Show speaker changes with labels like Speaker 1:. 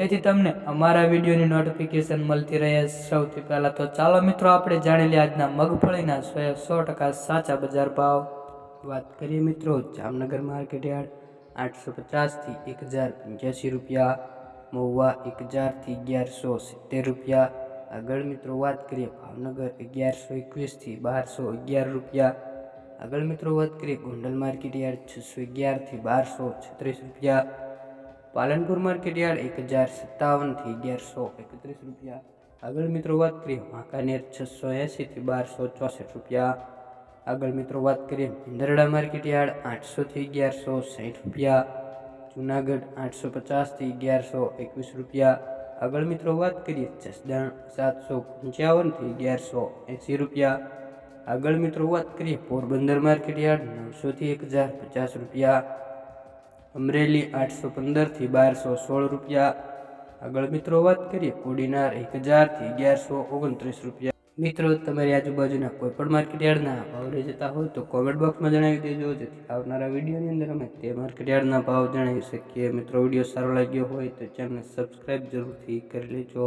Speaker 1: જેથી તમને અમારા વિડીયોની નોટિફિકેશન મળતી રહે. સૌથી પહેલાં તો ચાલો મિત્રો, આપણે જાણી આજના મગફળીના સો સો ટકા સાચા બજાર ભાવ. વાત કરીએ મિત્રો, જામનગર માર્કેટ યાર્ડ આઠસો પચાસથી એક હજાર પંચ્યાસી રૂપિયા. મહુવા એક હજારથી અગિયારસો સિત્તેર રૂપિયા. આગળ મિત્રો વાત કરીએ ભાવનગર અગિયારસો એકવીસથી બારસો અગિયાર રૂપિયા. આગળ મિત્રો વાત કરીએ ગોંડલ માર્કેટ યાર્ડ છસો અગિયારથી બારસો છત્રીસ રૂપિયા. પાલનપુર માર્કેટ યાર્ડ એક હજાર સત્તાવનથી અગિયારસો એકત્રીસ રૂપિયા. આગળ મિત્રો વાત કરીએ વાંકાનેર છસો એંસીથી બારસો ચોસઠ રૂપિયા. આગળ મિત્રો વાત કરીએ ભીંદરડા માર્કેટ યાર્ડ આઠસોથી અગિયારસો સાઠ રૂપિયા. જુનાગઢ આઠસો પચાસથી અગિયારસો એકવીસ રૂપિયા. આગળ મિત્રો વાત કરીએ જસદણ સાતસો પંચાવનથી અગિયારસો એંસી રૂપિયા. આગળ મિત્રો વાત કરીએ પોરબંદર માર્કેટ યાર્ડ નવસોથી એક હજાર પચાસ રૂપિયા. અમરેલી આઠસો પંદરથી બારસો સોળ રૂપિયા. આગળ મિત્રો વાત કરીએ કોડીનાર એક હજારથી અગિયારસો ઓગણત્રીસ રૂપિયા. મિત્રો, તમારી આજુબાજુના કોઈ પણ માર્કેટયાર્ડના ભાવ રહી જતા હોય તો કોમેન્ટ બોક્સમાં જણાવી દેજો. જેથી આવનારા વિડીયોની અંદર અમે તે માર્કેટયાર્ડના ભાવ જણાવી શકીએ. મિત્રો, વીડિયો સારો લાગ્યો હોય તો ચેનલને સબસ્ક્રાઈબ જરૂરથી કરી લેજો.